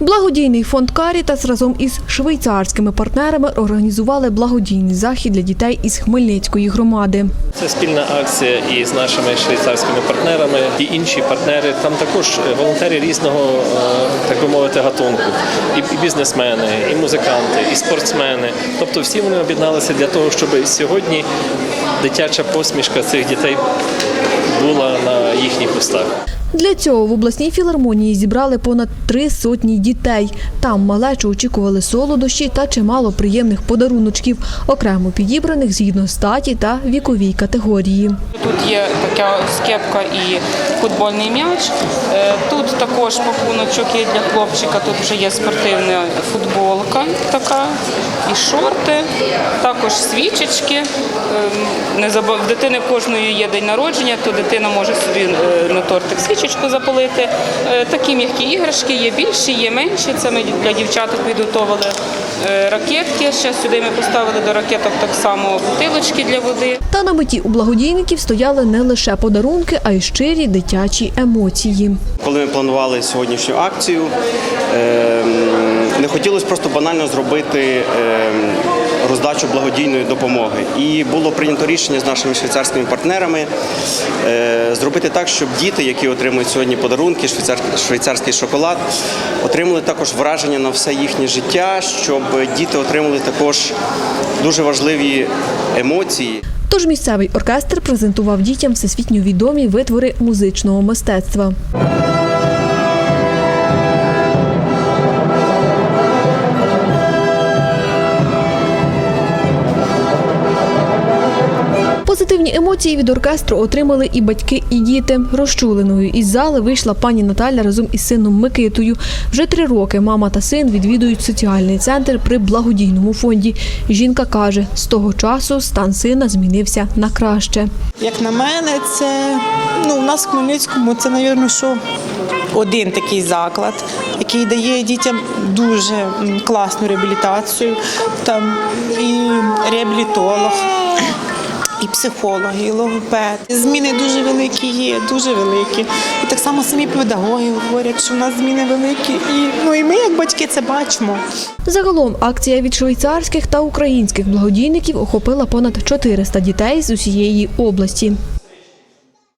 Благодійний фонд Карітас разом із швейцарськими партнерами організували благодійний захід для дітей із Хмельницької громади. Це спільна акція із нашими швейцарськими партнерами і інші партнери. Там також волонтери різного, е, так би мовити, гатунку. І бізнесмени, і музиканти, і спортсмени. Тобто всі вони об'єдналися для того, щоб сьогодні дитяча посмішка цих дітей була на їхніх устах. Для цього в обласній філармонії зібрали понад три сотні дітей. Там малечу очікували солодощі та чимало приємних подаруночків, окремо підібраних згідно статі та віковій категорії. Тут є така скепка і футбольний м'яч. Е, Тут також пакуночок є для хлопчика. Тут вже є спортивна футболка така і шорти, також свічечки. Ем, Не забав дитини кожної є день народження, то дитина може собі е, на тортик свічечку запалити. Е, Такі м'які іграшки є більші, є менші. Це ми для дівчаток підготовили е, ракетки. Ще сюди ми поставили до ракеток так само бутилочки для води. Та на меті у благодійників стояли не лише подарунки, а й щирі дитячі емоції. Коли ми планували сьогоднішню акцію, ем, не хотілося просто банально зробити ем, роздачу благодійної допомоги. І було прийнято рішення з нашими швейцарськими партнерами е, зробити так, щоб діти, які отримують сьогодні подарунки, швейцар- швейцарський шоколад, отримали також враження на все їхнє життя, щоб діти отримали також дуже важливі емоції. Тож місцевий оркестр презентував дітям всесвітньо відомі витвори музичного мистецтва. Позитивні емоції від оркестру отримали і батьки, і діти. Розчуленою із зали вийшла пані Наталя разом із сином Микитою. Вже три роки мама та син відвідують соціальний центр при благодійному фонді. Жінка каже, з того часу стан сина змінився на краще. Як на мене, це ну, у нас в Хмельницькому це, мабуть, що один такий заклад, який дає дітям дуже класну реабілітацію. Там і реабілітолог, і психологи, і логопеди. Зміни дуже великі є, дуже великі. І так само самі педагоги говорять, що в нас зміни великі. І, ну, і ми, як батьки, це бачимо. Загалом акція від швейцарських та українських благодійників охопила понад 400 дітей з усієї області.